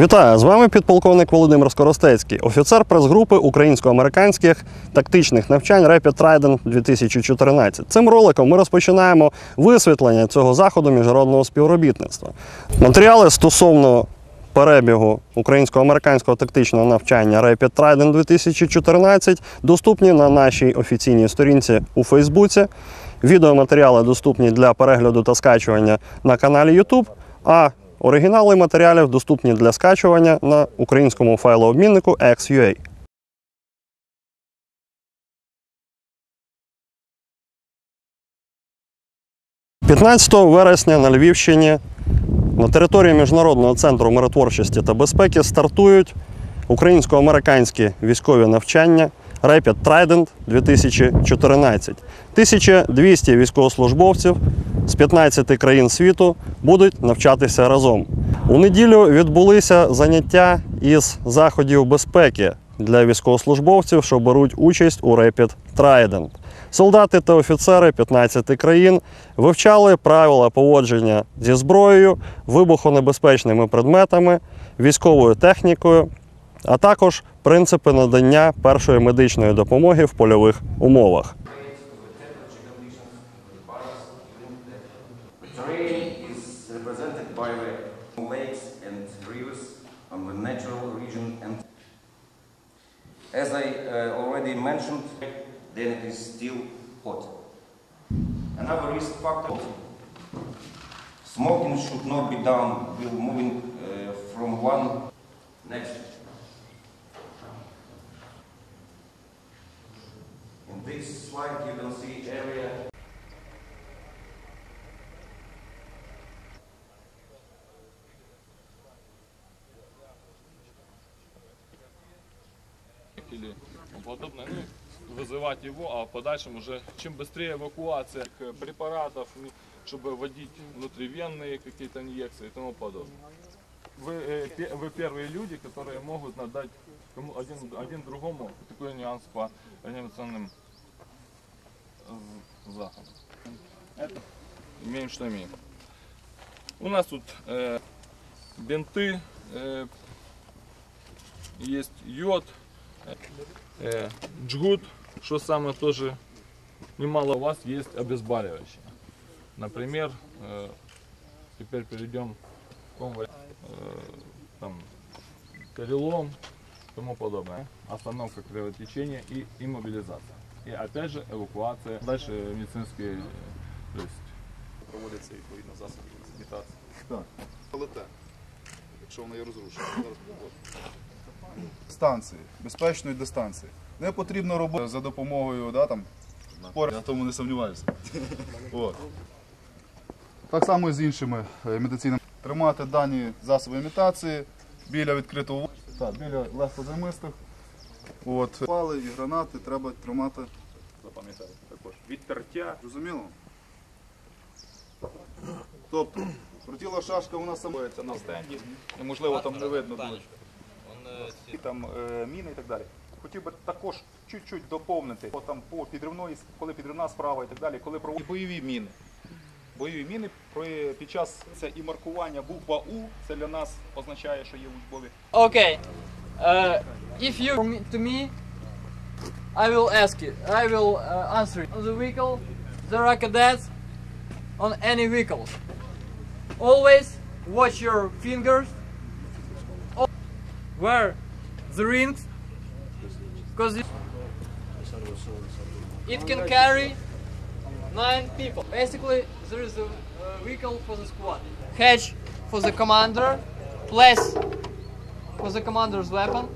Вітаю! З вами підполковник Володимир Скоростецький, офіцер прес-групи українсько-американських тактичних навчань Rapid Trident 2014. Цим роликом ми розпочинаємо висвітлення цього заходу міжнародного співробітництва. Матеріали стосовно перебігу українсько-американського тактичного навчання Rapid Trident 2014 доступні на нашій офіційній сторінці у Фейсбуці. Відеоматеріали доступні для перегляду та скачування на каналі YouTube, а оригінали матеріалів доступні для скачування на українському файлообміннику XUA. – 15 вересня на Львівщині на території Міжнародного центру миротворчості та безпеки стартують українсько-американські військові навчання Rapid Trident 2014. 1200 військовослужбовців з 15 країн світу будуть навчатися разом. У неділю відбулися заняття із заходів безпеки для військовослужбовців, що беруть участь у Rapid Trident. Солдати та офіцери 15 країн вивчали правила поводження зі зброєю, вибухонебезпечними предметами, військовою технікою, а також принципи надання першої медичної допомоги в польових умовах. Terrain is represented by the lakes and rivers on the natural region and as I uh, already mentioned, then it is still hot. Another risk factor, smoking should not be done while moving uh, from one next. In this slide you can see area или подобное, ну, вызывать его, а в подальшем уже, чем быстрее эвакуация препаратов, чтобы вводить внутривенные какие-то инъекции и тому подобное. Вы, вы первые люди, которые могут надать кому, один, один другому такой нюанс по анимационным э, заходам. Имеем, что имеем. У нас тут э, бинты, э, есть йод, джгут, что самое тоже немало. У вас есть обезболивающее. Например, э, теперь перейдем к какому вари- э, там, перелом, тому подобное. Остановка кровотечения и иммобилизация. И опять же эвакуация. Дальше медицинские, э, то есть проводяться відповідно засоби санітації. Так. Лете, якщо воно є розрушено. Зараз буде. Дистанції, безпечної дистанції. Не потрібно робити за допомогою да, там, спор- я в тому не сумніваюся. От. Так само і з іншими е, медицинами. Тримати дані засоби імітації біля відкритого так, біля легкозаймистих. От. Пали і гранати треба тримати. Запам'ятайте також. Відтертя. Зрозуміло? Тобто, крутіла шашка у нас сама. На стенді. Неможливо там не видно дуже. І там е, міни і так далі. Хотів би також чуть-чуть доповнити там по підривної, коли підривна справа і так далі, коли проводять бойові міни. Бойові міни під час це і маркування буква У, це для нас означає, що є учбові. Okay. Uh, if you to me, I will ask it. I will uh, answer it. On the vehicle, there are cadets on any vehicles. Always watch your fingers. Where the rings, because it, it can carry nine people. Basically, there is a vehicle for the squad. Hatch for the commander. Place for the commander's weapon.